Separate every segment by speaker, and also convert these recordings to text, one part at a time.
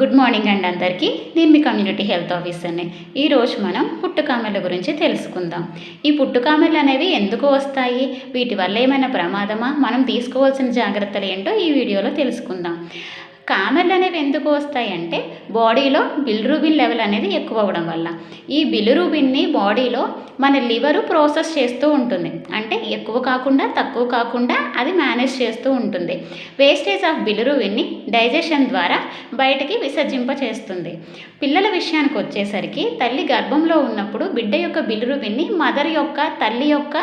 Speaker 1: Good morning అండి అందరికీ. నేను మీ కమ్యూనిటీ హెల్త్ ఆఫీసర్ని ఈరోజు మనం పుట్టుకామెల గురించి తెలుసుకుందాం. ఈ పుట్టుకామెలు అనేవి ఎందుకు వస్తాయి? వీటి వల్ల ఏమైనా ప్రమాదమా? మనం తీసుకోవాల్సిన జాగ్రత్తలు ఏంటో ఈ వీడియోలో తెలుసుకుందాం. కామెర్లు అనేవి ఎందుకు వస్తాయంటే బాడీలో బిల్రూబిన్ లెవెల్ అనేది ఎక్కువ అవ్వడం వల్ల. ఈ బిలిరూబిన్ని బాడీలో మన లివరు ప్రాసెస్ చేస్తూ ఉంటుంది. అంటే ఎక్కువ కాకుండా తక్కువ కాకుండా అది మేనేజ్ చేస్తూ ఉంటుంది. వేస్టేజ్ ఆఫ్ బిలిరూబిన్ని డైజెషన్ ద్వారా బయటికి విసర్జింప చేస్తుంది పిల్లల విషయానికి వచ్చేసరికి తల్లి గర్భంలో ఉన్నప్పుడు బిడ్డ యొక్క బిలిరూబిన్ని మదర్ యొక్క తల్లి యొక్క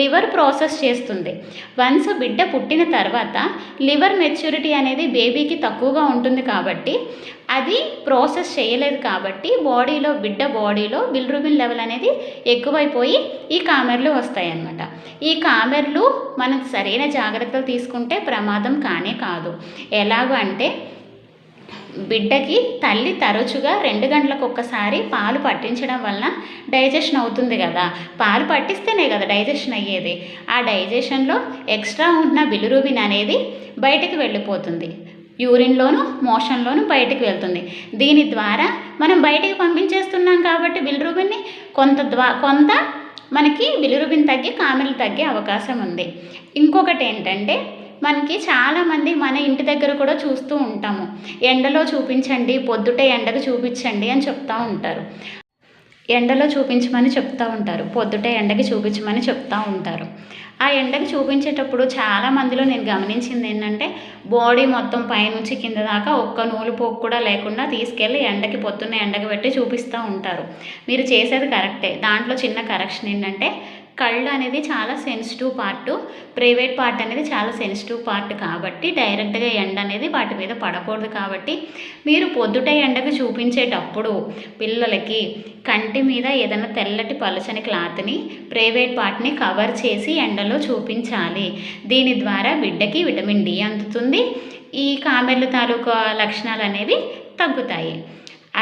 Speaker 1: లివర్ ప్రాసెస్ చేస్తుంది. వన్స్ బిడ్డ పుట్టిన తర్వాత లివర్ మెచ్యూరిటీ అనేది బేబీకి తక్కువ తక్కువగా ఉంటుంది కాబట్టి అది ప్రాసెస్ చేయలేదు కాబట్టి బాడీలో బిడ్డ బాడీలో బిల్రూబిన్ లెవెల్ అనేది ఎక్కువైపోయి ఈ కామెర్లు వస్తాయన్నమాట. ఈ కామెర్లు మనం సరైన జాగ్రత్తలు తీసుకుంటే ప్రమాదం కానే కాదు. ఎలాగో అంటే బిడ్డకి తల్లి తరచుగా రెండు గంటలకు ఒక్కసారి పాలు పట్టించడం వలన డైజెషన్ అవుతుంది కదా. పాలు పట్టిస్తేనే కదా డైజెషన్ అయ్యేది. ఆ డైజెషన్లో ఎక్స్ట్రా ఉన్న బిలురూబిన్ అనేది బయటకు వెళ్ళిపోతుంది. యూరిన్లోను మోషన్లోను బయటికి వెళ్తుంది. దీని ద్వారా మనం బయటికి పంపించేస్తున్నాం కాబట్టి బిలిరూబిన్ని కొంత ద్వా కొంత మనకి బిలిరూబిన్ తగ్గి కామెలు తగ్గే అవకాశం ఉంది. ఇంకొకటి ఏంటంటే మనకి చాలామంది మన ఇంటి దగ్గర కూడా చూస్తూ ఉంటాము. ఎండలో చూపించండి పొద్దుటే ఎండకు చూపించండి అని చెప్తూ ఉంటారు. ఎండలో చూపించమని చెప్తూ ఉంటారు. పొద్దుటే ఎండకి చూపించమని చెప్తూ ఉంటారు. ఆ ఎండకి చూపించేటప్పుడు చాలా మందిలో నేను గమనించింది ఏంటంటే బాడీ మొత్తం పైనుంచి కింద దాకా ఒక్క నూలు పోకు కూడా లేకుండా తీసుకెళ్ళి ఎండకి పొద్దున్నే ఎండకి పెట్టి చూపిస్తూ ఉంటారు. మీరు చేసేది కరెక్టే. దాంట్లో చిన్న కరెక్షన్ ఏంటంటే కళ్ళు అనేది చాలా సెన్సిటివ్ పార్ట్ ప్రైవేట్ పార్ట్ అనేది చాలా సెన్సిటివ్ పార్ట్ కాబట్టి డైరెక్ట్గా ఎండ అనేది వాటి మీద పడకూడదు కాబట్టి మీరు పొద్దుట ఎండకు చూపించేటప్పుడు పిల్లలకి కంటి మీద ఏదైనా తెల్లటి పలుచని క్లాత్ని ప్రైవేట్ పార్ట్ని కవర్ చేసి ఎండలో చూపించాలి. దీని ద్వారా బిడ్డకి విటమిన్ డి అందుతుంది. ఈ కామెర్లు తాలూకా లక్షణాలు అనేవి తగ్గుతాయి.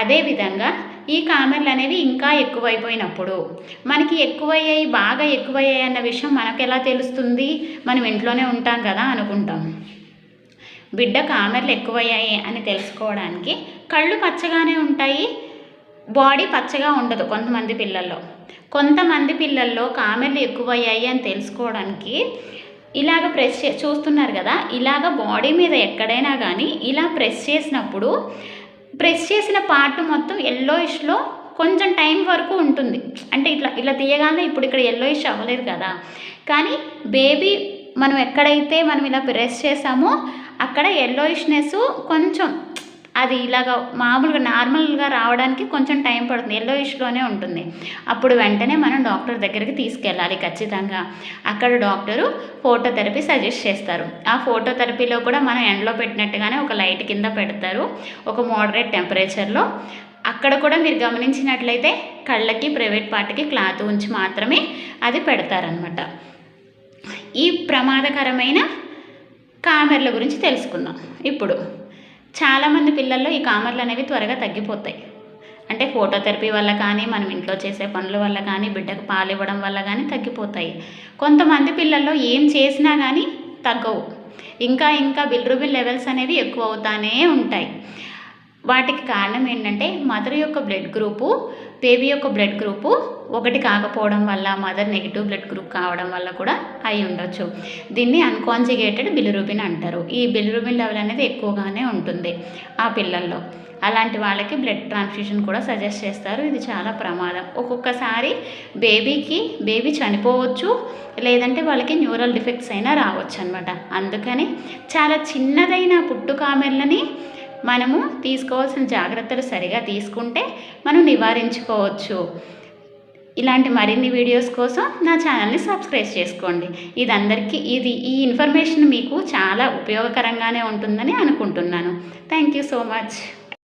Speaker 1: అదేవిధంగా ఈ కామెర్లు అనేవి ఇంకా ఎక్కువైపోయినప్పుడు. మనకి ఎక్కువయ్యాయి బాగా ఎక్కువయ్యాయి అన్న విషయం మనకు ఎలా తెలుస్తుంది? మనం ఇంట్లోనే ఉంటాం కదా అనుకుంటాం. బిడ్డ కామెర్లు ఎక్కువయ్యాయి అని తెలుసుకోవడానికి కళ్ళు పచ్చగానే ఉంటాయి బాడీ పచ్చగా ఉండదు కొంతమంది పిల్లల్లో. కొంతమంది పిల్లల్లో కామెర్లు ఎక్కువయ్యాయి అని తెలుసుకోవడానికి ఇలాగ ప్రెస్ చే చూస్తున్నారు కదా ఇలాగ బాడీ మీద ఎక్కడైనా కానీ ఇలా ప్రెస్ చేసినప్పుడు ప్రెస్ చేసిన పార్ట్ మొత్తం ఎల్లోయిష్లో కొంచెం టైం వరకు ఉంటుంది. అంటే ఇట్లా ఇలా తీయగానే ఇప్పుడు ఇక్కడ ఎల్లోయిష్ అవ్వలేదు కదా. కానీ బేబీ మనం ఎక్కడైతే మనం ఇలా ప్రెస్ చేసామో అక్కడ ఎల్లోయిష్నెస్ కొంచెం అది ఇలాగ మామూలుగా నార్మల్గా రావడానికి కొంచెం టైం పడుతుంది. ఎల్లో ఇష్లోనే ఉంటుంది. అప్పుడు వెంటనే మనం డాక్టర్ దగ్గరికి తీసుకెళ్ళాలి ఖచ్చితంగా. అక్కడ డాక్టరు ఫోటోథెరపీ సజెస్ట్ చేస్తారు. ఆ ఫోటోథెరపీలో కూడా మనం ఎండలో పెట్టినట్టుగానే ఒక లైట్ కింద పెడతారు. ఒక మోడరేట్ టెంపరేచర్లో అక్కడ కూడా మీరు గమనించినట్లయితే కళ్ళకి ప్రైవేట్ పార్ట్కి క్లాత్ ఉంచి మాత్రమే అది పెడతారనమాట ఈ ప్రమాదకరమైన కామెర్ల గురించి తెలుసుకుందాం. ఇప్పుడు చాలామంది పిల్లల్లో ఈ కామర్లు అనేవి త్వరగా తగ్గిపోతాయి. అంటే ఫోటోథెరపీ వల్ల కానీ మనం ఇంట్లో చేసే పనుల వల్ల కానీ బిడ్డకు పాలు ఇవ్వడం వల్ల కానీ తగ్గిపోతాయి. కొంతమంది పిల్లల్లో ఏం చేసినా కానీ తగ్గవు. ఇంకా ఇంకా బిల్రూబిన్ లెవెల్స్ అనేవి ఎక్కువ అవుతానే ఉంటాయి. వాటికి కారణం ఏంటంటే మదర్ యొక్క బ్లడ్ గ్రూపు బేబీ యొక్క బ్లడ్ గ్రూపు ఒకటి కాకపోవడం వల్ల మదర్ నెగిటివ్ బ్లడ్ గ్రూప్ కావడం వల్ల కూడా అయి ఉండొచ్చు. దీన్ని అన్కాన్జిగేటెడ్ బిలిరూబిన్ అంటారు. ఈ బిలిరూబిన్ లెవెల్ అనేది ఎక్కువగానే ఉంటుంది ఆ పిల్లల్లో. అలాంటి వాళ్ళకి బ్లడ్ ట్రాన్స్ఫ్యూషన్ కూడా సజెస్ట్ చేస్తారు. ఇది చాలా ప్రమాదం. ఒక్కొక్కసారి బేబీకి బేబీ చనిపోవచ్చు లేదంటే వాళ్ళకి న్యూరల్ డిఫెక్ట్స్ అయినా రావచ్చు అనమాట అందుకని చాలా చిన్నదైన పుట్టుకామెర్లని మనము తీసుకోవాల్సిన జాగ్రత్తలు సరిగా తీసుకుంటే మనం నివారించుకోవచ్చు. ఇలాంటి మరిన్ని వీడియోస్ కోసం నా ఛానల్ని సబ్స్క్రైబ్ చేసుకోండి. ఇది అందరికీ ఇది ఈ ఇన్ఫర్మేషన్ మీకు చాలా ఉపయోగకరంగానే ఉంటుందని అనుకుంటున్నాను. Thank you so much.